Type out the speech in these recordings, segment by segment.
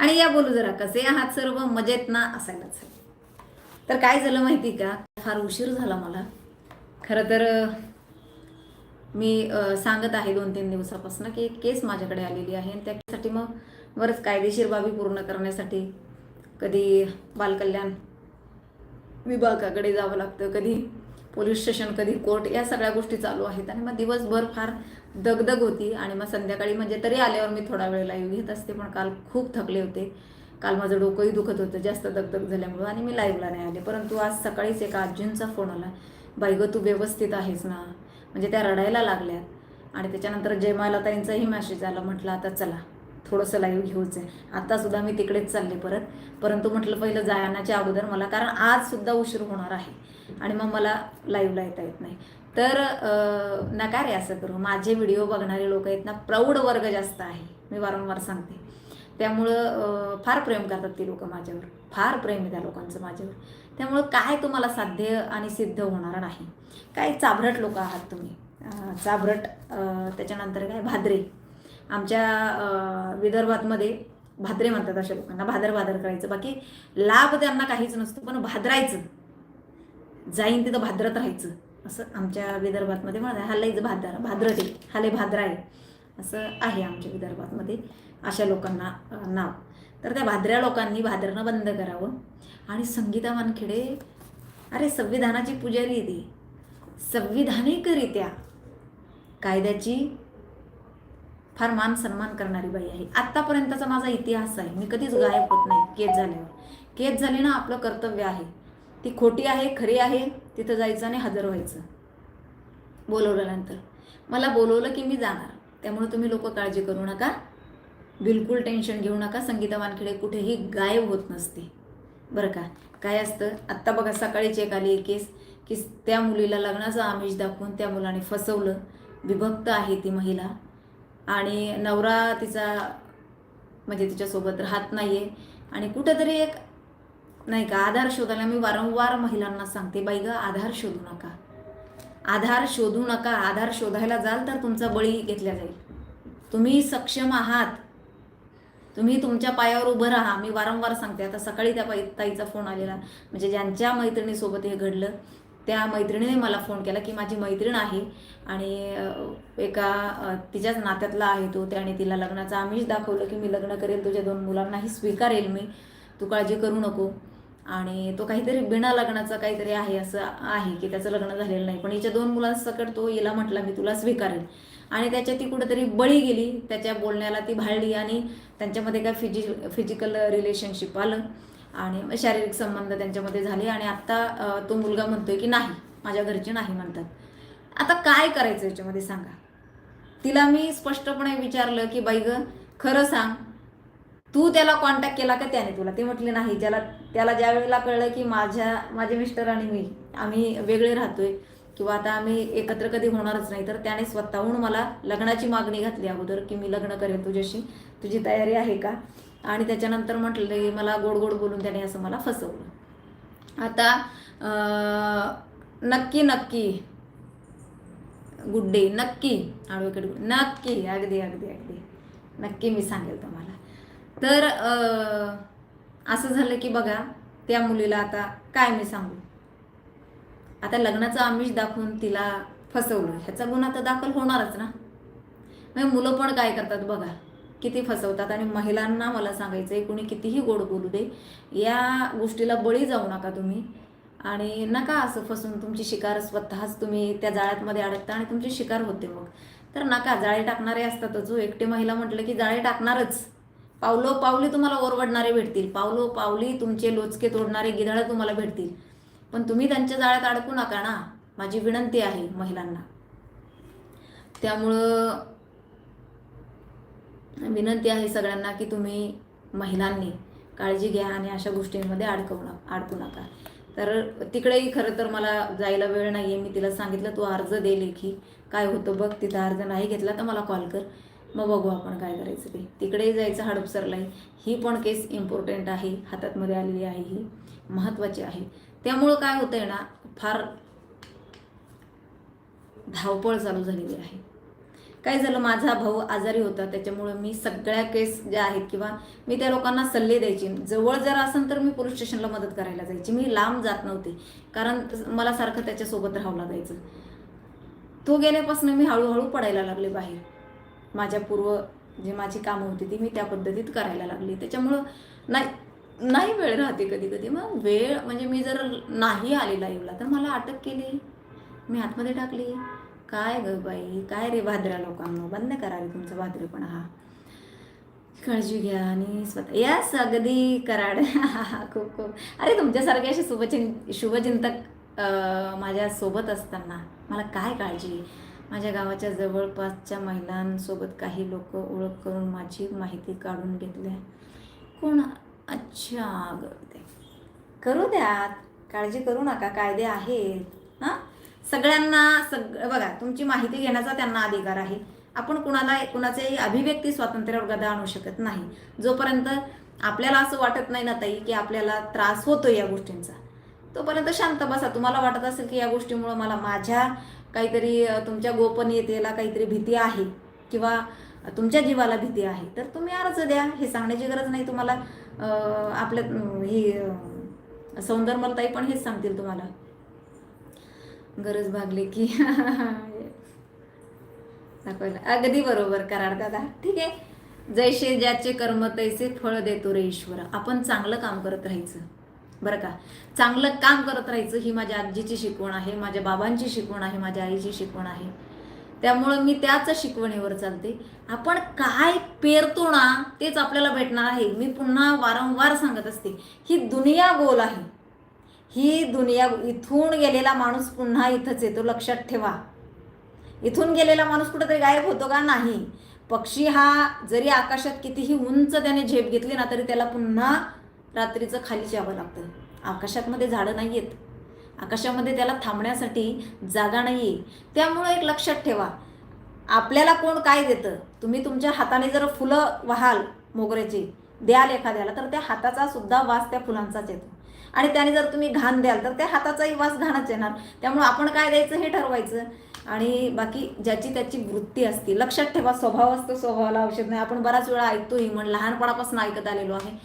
आणि या बोलू जरा कसे? आहात सर्व? मजेत ना? असायलाच तर काय झालं माहिती का? फार उशीर झाला मला. खरं तर मी सांगत आहे दोन तीन दिवसापासून की एक केस माझ्याकडे आलेली आहे आणि त्यासाठी मग बरंच कायदेशीर बाबी पूर्ण करण्यासाठी कधी बालकल्याण विभागाकडे जावं लागतं कधी पोलीस स्टेशन कधी कोर्ट या सगळ्या गोष्टी चालू आहेत. आणि मग दिवसभर फार दगदग होती. आणि मग संध्याकाळी म्हणजे तरी आल्यावर मी थोडा वेळ लाईव्ह घेत असते पण काल खूप थकले होते. काल माझं डोकंही दुखत होतं जास्त दगदग झाल्यामुळं. आणि मी लाईव्हला नाही आले. परंतु आज सकाळीच एका आजींचा फोन आला. बाई गं तू व्यवस्थित आहेस ना? म्हणजे त्या रडायला लागल्यात आणि त्याच्यानंतर जयमालाताईंचाही मॅसेज आला. म्हटलं आता चला. थोडंसं लाईव्ह घेऊच आहे आत्तासुद्धा मी तिकडेच चालले परत. परंतु म्हटलं पहिलं जाण्याच्या अगोदर मला कारण आजसुद्धा उशीर होणार आहे. आणि मग मला लाईव्हला येता येत नाही. तर अं, नका रे असं करू. माझे व्हिडिओ बघणारे लोक आहेत ना प्रौढ वर्ग जास्त आहे. मी वारंवार सांगते. त्यामुळं फार प्रेम करतात ती लोकं माझ्यावर. फार प्रेम आहे त्या लोकांचं माझ्यावर. त्यामुळं काय तुम्हाला साध्य आणि सिद्ध होणार नाही. काय चाभरट लोक आहात तुम्ही? चाभरट त्याच्यानंतर काय? भाद्रे. आमच्या विदर्भातमध्ये भाद्रे म्हणतात अशा लोकांना. भादर भादर करायचं. बाकी लाभ त्यांना काहीच नसतो पण भाद्रायचं. जाईन तिथं भाद्रत राहायचं. असं आमच्या विदर्भातमध्ये म्हणतात हल्लाईच लईच भाद्र भाद्रट आहे. हा लय आहे. असं आहे आमच्या विदर्भातमध्ये अशा लोकांना नाव. तर त्या भाद्र्या लोकांनी भाद्रणं बंद करावं. आणि संगीता वानखेडे अरे संविधानाची पुजारी ती. संविधानिकरित्या कायद्याची फार मान सन्मान करणारी बाई आहे. आत्तापर्यंतचा माझा इतिहास आहे. मी कधीच गायब होत नाही. केस झाल्यावर. केस झाली ना आपलं कर्तव्य आहे. ती खोटी आहे खरी आहे तिथं जायचं आणि हजर व्हायचं. बोलवल्यानंतर. मला बोलवलं की मी जाणार. त्यामुळे तुम्ही लोक काळजी करू नका. बिलकुल टेन्शन घेऊ नका. संगीता वानखेडे कुठेही गायब होत नसते. बरं का? काय असतं? आत्ता बघा सकाळी चेक आली एक केस की त्या मुलीला लग्नाचं आमिष दाखवून त्या मुलाने फसवलं. विभक्त आहे ती महिला. आणि नवरा तिचा म्हणजे तिच्यासोबत राहत नाही आहे आणि कुठंतरी एक नाही का आधार शोधायला मी वारंवार महिलांना सांगते बाई ग आधार शोधू नका. आधार शोधू नका. आधार शोधायला जाल तर तुमचा बळी घेतला जाईल. तुम्ही सक्षम आहात. तुम्ही तुमच्या पायावर उभं राहा. मी वारंवार सांगते. आता सकाळी त्या ताईचा फोन आलेला. म्हणजे ज्यांच्या मैत्रिणीसोबत हे घडलं त्या मैत्रिणीने मला फोन केला की माझी मैत्रीण आहे आणि एका तिच्याच नात्यातला आहे तो त्याने तिला लग्नाचं आमिष दाखवलं की मी लग्न करेल तुझ्या दोन मुलांनाही स्वीकारेल मी. तू काळजी करू नको. आणि तो काहीतरी बिना लग्नाचा काहीतरी आहे असं आहे की त्याचं लग्न झालेलं नाही. पण हिच्या दोन मुलांसकट तो हिला म्हटला मी तुला स्वीकारेल. आणि त्याच्या ती कुठेतरी बळी गेली. त्याच्या बोलण्याला ती भाळली आणि त्यांच्यामध्ये काय फिजि फिजिकल रिलेशनशिप आलं. आणि मग शारीरिक संबंध त्यांच्यामध्ये झाले आणि आत्ता तो मुलगा म्हणतोय की नाही माझ्या घरचे नाही म्हणतात. आता काय करायचं याच्यामध्ये सांगा. तिला मी स्पष्टपणे विचारलं की बाई ग खरं सांग तू त्याला कॉन्टॅक्ट केला का त्याने तुला? ते म्हटले नाही ज्याला त्याला ज्या वेळेला कळलं की माझ्या माझे मिस्टर आणि मी आम्ही वेगळे राहतोय किंवा आता आम्ही एकत्र कधी होणारच नाही तर त्याने स्वतःहून मला लग्नाची मागणी घातली अगोदर की मी लग्न करेन तुझ्याशी. तुझी तयारी आहे का? आणि त्याच्यानंतर म्हटलं मला गोड गोड बोलून त्याने असं मला फसवलं. आता नक्की नक्की. गुड डे नक्की. आडवेकडे नक्की. अगदी अगदी अगदी. नक्की मी सांगेल तुम्हाला. तर असं झालं की बघा त्या मुलीला आता काय मी सांगू? आता लग्नाचं आमिष दाखवून तिला फसवलं. ह्याचा गुन्हा तर दाखल होणारच ना. मग मुलं पण काय करतात बघा? किती फसवतात आणि महिलांना मला सांगायचं आहे कुणी कितीही गोड बोलू दे या गोष्टीला बळी जाऊ नका तुम्ही. आणि नका असं फसून तुमची शिकार स्वतःच तुम्ही त्या जाळ्यातमध्ये अडकता आणि तुमची शिकार होते मग. तर नका जाळे टाकणारे असतातच हो. जो एकटे महिला म्हटलं की जाळे टाकणारच. पावलो पावली तुम्हाला ओरवडणारे भेटतील. पावलो पावली तुमचे लोचके तोडणारे गिधाळं तुम्हाला भेटतील. पण तुम्ही त्यांच्या जाळ्यात अडकू नका ना. माझी विनंती आहे महिलांना. त्यामुळं विनंती आहे सगळ्यांना की तुम्ही महिलांनी काळजी घ्या आणि अशा गोष्टींमध्ये अडकवू नका अडकू नका. तर तिकडेही खरं तर मला जायला वेळ नाही आहे मी तिला सांगितलं तू अर्ज दे लेखी. काय होतं बघ तिथं अर्ज नाही घेतला तर मला कॉल कर. मग बघू आपण काय करायचं ते. तिकडेही जायचं हडपसरला आहे. ही पण केस इम्पॉर्टंट आहे. हातातमध्ये आलेली आहे ही. महत्त्वाची आहे. त्यामुळं काय होतं आहे ना फार धावपळ चालू झालेली आहे. काय झालं माझा भाऊ आजारी होता त्याच्यामुळं मी सगळ्या केस ज्या आहेत किंवा मी त्या लोकांना सल्ले द्यायची. जवळ जर असेल तर मी पोलीस स्टेशनला मदत करायला जायची. मी लांब जात नव्हते कारण मला सारखं त्याच्यासोबत राहावं लागायचं. तो गेल्यापासून मी हळूहळू पडायला लागले बाहेर. माझ्या पूर्व जी माझी कामं होती ती मी त्या पद्धतीत करायला लागली. त्याच्यामुळं नाही नाही वेळ राहते कधी कधी मग वेळ म्हणजे मी जर नाही आले लाईव्हला तर मला अटक केली. मी आतमध्ये टाकली. काय ग बाई? काय रे भाद्र्या लोकांना? बंद करा रे तुमचा भाद्रेपणा हा. काळजी घ्या आणि स्वतः यास अगदी कराड. खूप खूप. अरे तुमच्यासारखे असे शुभचिं शुभचिंतक माझ्यासोबत माझ्या सोबत असताना मला काय काळजी? माझ्या गावाच्या जवळपासच्या महिलांसोबत काही लोक ओळख करून माझी माहिती काढून घेतल्या कोण? अच्छा गळते करू द्यात काळजी करू नका. कायदे आहेत. हां? सगळ्यांना सग बघा तुमची माहिती घेण्याचा त्यांना अधिकार आहे. आपण कुणाला कुणाच्याही अभिव्यक्ती स्वातंत्र्यावर गदा आणू शकत नाही. जोपर्यंत आपल्याला असं वाटत नाही ना ताई की आपल्याला त्रास होतो या गोष्टींचा तोपर्यंत शांत बसा. तुम्हाला वाटत असेल की या गोष्टीमुळं मला माझ्या काहीतरी तुमच्या गोपनीयतेला काहीतरी भीती आहे किंवा तुमच्या जीवाला भीती आहे तर तुम्ही अर्ज द्या. हे सांगण्याची गरज नाही तुम्हाला. आपल्या ही अ, सौंदर्यमलताई पण हेच सांगतील तुम्हाला. गरज भागली की. दाखवायला अगदी बरोबर करार दादा. ठीक आहे. जैसे ज्याचे कर्म तैसे फळ देतो रे ईश्वर. आपण चांगलं काम करत राहायचं. बरं का? चांगलं काम करत राहायचं ही माझ्या आजीची शिकवण आहे माझ्या बाबांची शिकवण आहे माझ्या आईची शिकवण आहे. त्यामुळं मी त्याच शिकवणीवर चालते. आपण काय पेरतो ना तेच आपल्याला भेटणार आहे. मी पुन्हा वारंवार सांगत असते ही दुनिया गोल आहे. ही दुनिया इथून गेलेला माणूस पुन्हा इथंच येतो लक्षात ठेवा. इथून गेलेला माणूस कुठेतरी गायब होतो का? नाही. पक्षी हा जरी आकाशात कितीही उंच त्याने झेप घेतली ना तरी त्याला पुन्हा रात्रीचं खाली जावं लागतं. आकाशातमध्ये झाडं नाही आहेत आकाशामध्ये त्याला थांबण्यासाठी जागा नाही आहे त्यामुळं एक लक्षात ठेवा. आपल्याला कोण काय देतं? तुम्ही तुमच्या हाताने जर फुलं व्हाल मोगऱ्याची द्याल एखाद्याला तर त्या हाताचा सुद्धा वास त्या फुलांचाच येतो. आणि त्याने जर तुम्ही घाण द्याल तर त्या हाताचाही वास घाणच येणार. त्यामुळे आपण काय द्यायचं हे ठरवायचं. आणि बाकी ज्याची त्याची वृत्ती असते लक्षात ठेवा स्वभाव असतो स्वभावाला औषध नाही. आपण बराच वेळा ऐकतो ही म्हण लहानपणापासून ऐकत आलेलो आहे.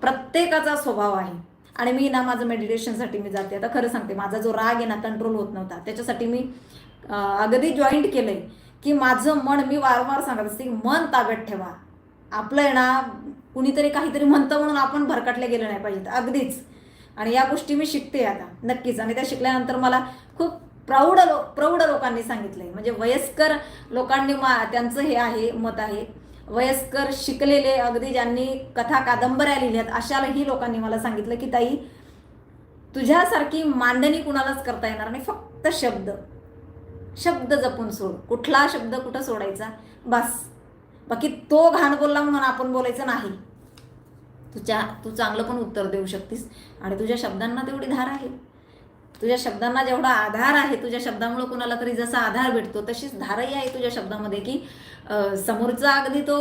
प्रत्येकाचा स्वभाव आहे. आणि मी ना माझं मेडिटेशनसाठी मी जाते. आता खरं सांगते माझा जो राग आहे ना कंट्रोल होत नव्हता. त्याच्यासाठी मी अगदी जॉईंट केलंय की माझं मन मी वारंवार सांगत असते की मन ताब्यात ठेवा. आपलं आहे ना कुणीतरी काहीतरी म्हणतं म्हणून आपण भरकटले गेलं नाही पाहिजे अगदीच. आणि या गोष्टी मी शिकते आता नक्कीच. आणि त्या शिकल्यानंतर मला खूप प्रौढ लो प्रौढ लोकांनी सांगितलंय. म्हणजे वयस्कर लोकांनी मा त्यांचं हे आहे मत आहे. वयस्कर शिकलेले अगदी ज्यांनी कथा कादंबऱ्या लिहिल्यात अशालाही लोकांनी मला सांगितलं की ताई तुझ्यासारखी मांडणी कुणालाच करता येणार नाही फक्त शब्द. शब्द जपून सोड. कुठला शब्द कुठं सोडायचा? बस. बाकी तो घाण बोलला म्हणून आपण बोलायचं नाही. तुझ्या तू चांगलं पण उत्तर देऊ शकतीस. आणि तुझ्या शब्दांना तेवढी धार आहे. तुझ्या शब्दांना जेवढा आधार आहे तुझ्या शब्दामुळे कुणाला तरी जसा आधार भेटतो तशीच धारही आहे तुझ्या शब्दामध्ये की समोरचा अगदी तो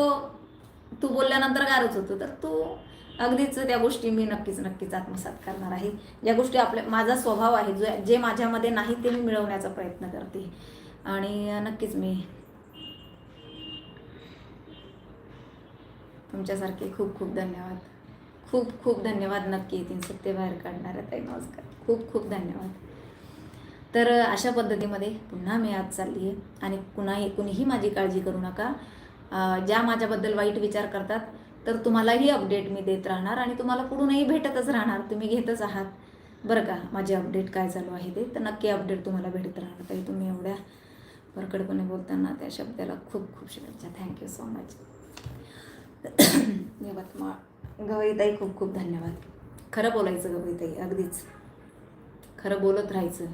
तू बोलल्यानंतर गारच होतो. तर तू अगदीच त्या गोष्टी मी नक्कीच नक्कीच आत्मसात करणार आहे. ज्या गोष्टी आपल्या माझा स्वभाव आहे जो जे माझ्यामध्ये नाही ते मी मिळवण्याचा प्रयत्न करते. आणि नक्कीच मी तुमच्यासारखे खूप खूप धन्यवाद. खूप खूप धन्यवाद नक्की येतील सत्य बाहेर काढणार ताई. नमस्कार. खूप खूप धन्यवाद. तर अशा पद्धतीमध्ये पुन्हा मी आज चालली आहे आणि कुणाही कुणीही माझी काळजी करू नका. ज्या माझ्याबद्दल वाईट विचार करतात तर तुम्हालाही अपडेट मी देत राहणार आणि तुम्हाला पुढूनही भेटतच राहणार. तुम्ही घेतच आहात. बरं का माझे अपडेट काय चालू आहे ते? तर नक्की अपडेट तुम्हाला भेटत राहणार. ताई तुम्ही एवढ्या परकडपणे बोलताना त्या शब्दाला खूप खूप शुभेच्छा. Thank you so much Yavatmal गवईताई खूप खूप धन्यवाद. खरं बोलायचं गवईताई अगदीच. खरं बोलत राहायचं.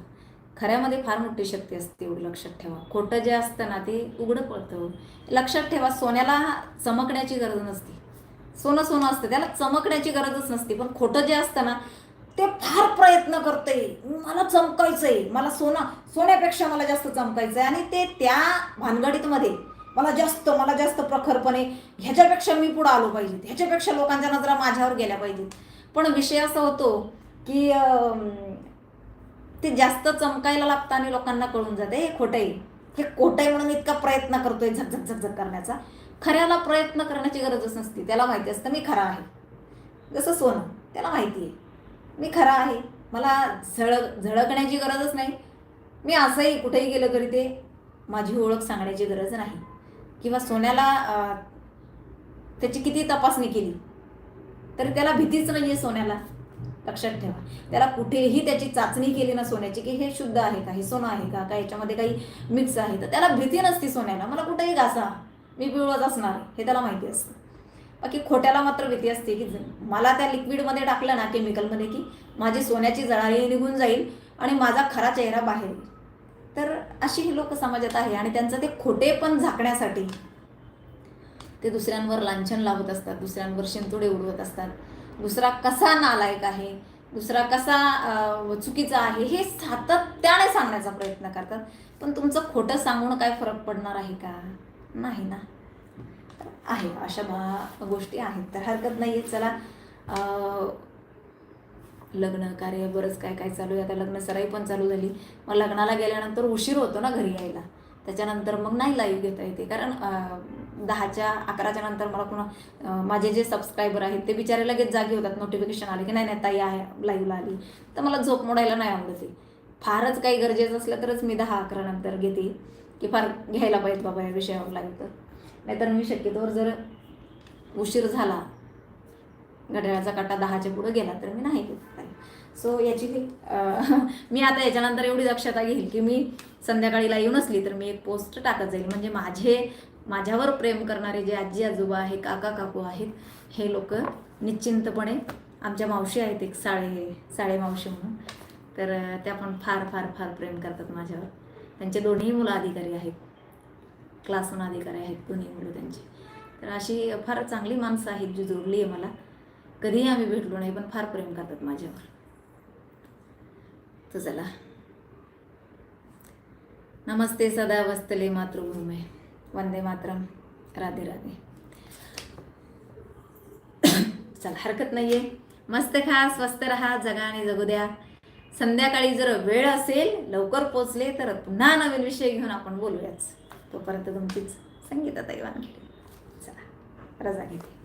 खऱ्यामध्ये फार मोठी शक्ती असते एवढं लक्षात ठेवा. खोटं जे असतं ना ते उघडं पडतं. लक्षात ठेवा सोन्याला चमकण्याची गरज नसते. सोनं सोनं असतं त्याला चमकण्याची गरजच नसते. पण खोटं जे असतं ना ते फार प्रयत्न करते मला चमकायचं आहे मला सोनं सोन्यापेक्षा मला जास्त चमकायचं आहे आणि ते त्या भानगडीतमध्ये मला जास्त मला जास्त प्रखरपणे ह्याच्यापेक्षा मी पुढं आलो पाहिजे. ह्याच्यापेक्षा लोकांच्या नजरा माझ्यावर गेल्या पाहिजेत पण विषय असा होतो की ते जास्त चमकायला लागतं आणि लोकांना कळून जाते हे खोटं आहे. हे खोटं आहे म्हणून इतका प्रयत्न करतोय झकझक झकझक करण्याचा. खऱ्याला प्रयत्न करण्याची गरजच नसते. त्याला माहिती असतं मी खरा आहे. जसं सोनं त्याला माहिती आहे. मी खरा आहे. मला झळक झळकण्याची गरजच नाही. मी असंही कुठेही गेलं तरी ते माझी ओळख सांगण्याची गरज नाही. किंवा सोन्याला त्याची किती तपासणी केली तरी त्याला भीतीच नाही आहे सोन्याला. लक्षात ठेवा. त्याला कुठेही त्याची चाचणी केली ना सोन्याची की हे शुद्ध आहे का हे सोनं आहे का काय याच्यामध्ये काही मिक्स आहे तर त्याला भीती नसती सोन्याला. मला कुठेही घासा. मी पिवळत असणार हे त्याला माहिती असतं. बाकी खोट्याला मात्र भीती असते की मला त्या लिक्विडमध्ये टाकलं ना केमिकलमध्ये की माझी सोन्याची जळाळी निघून जाईल आणि माझा खरा चेहरा बाहेर येईल. तर अशी ही लोक समाजात आहे आणि त्यांचं ते खोटेपण झाकण्यासाठी ते दुसऱ्यांवर लांछन लावत असतात दुसऱ्यांवर शिंतोडे उडवत असतात. दुसरा कसा नालायक आहे दुसरा कसा चुकीचा आहे हे सातत्याने सांगण्याचा प्रयत्न करतात. पण तुमचं खोटं सांगून काय फरक पडणार आहे का? नाही ना. आहे अशा भा गोष्टी आहेत. तर हरकत नाही चला लग्न कार्य बरंच काय काय चालू आहे? आता लग्न सराई पण चालू झाली. मग लग्नाला गेल्यानंतर उशीर होतो ना घरी यायला. त्याच्यानंतर मग नाही लाईव्ह घेता येते. कारण दहाच्या अकराच्या नंतर मला पुन्हा माझे जे सबस्क्रायबर आहेत ते बिचारे लगेच जागे होतात. नोटिफिकेशन आले की नाही नाही ताई आहे लाईव्हला आली. तर मला झोप मोडायला नाही आवडत फारच काही गरजेचं असलं तरच मी दहा अकरा नंतर घेते. की फार घ्यायला पाहिजे बाबा या विषयावर लागेल तर. नाहीतर मी शक्यतोवर जर उशीर झाला घड्याळाचा काटा दहाच्या पुढं गेला तर मी नाही घेत. सो याची मी आता याच्यानंतर एवढी दक्षता घेईल की मी संध्याकाळीला येऊन नसली तर मी एक पोस्ट टाकत जाईल. म्हणजे माझे माझ्यावर प्रेम करणारे जे आजी आजोबा आहे काका काकू आहेत हे लोक निश्चिंतपणे आमच्या मावशी आहेत एक साळे साळे मावशी म्हणून. तर त्या पण फार फार फार प्रेम करतात माझ्यावर. त्यांचे दोन्ही मुलं अधिकारी आहेत. क्लासहून अधिकारी आहेत दोन्ही मुलं त्यांची. तर अशी फार चांगली माणसं आहेत जी जोडली आहे मला. कधीही आम्ही भेटलो नाही पण फार प्रेम करतात माझ्यावर. तर चला. नमस्ते सदा वस्तले मातृभूमे. वंदे मातरम. राधे राधे. चला हरकत नाहीये. मस्त खा स्वस्त राहा जगा आणि जगू द्या. संध्याकाळी जर वेळ असेल लवकर पोचले तर पुन्हा नवीन विषय घेऊन आपण बोलूयाच. तोपर्यंत तुमचीच संगीता ताई वानखेडे. चला रजा घेते.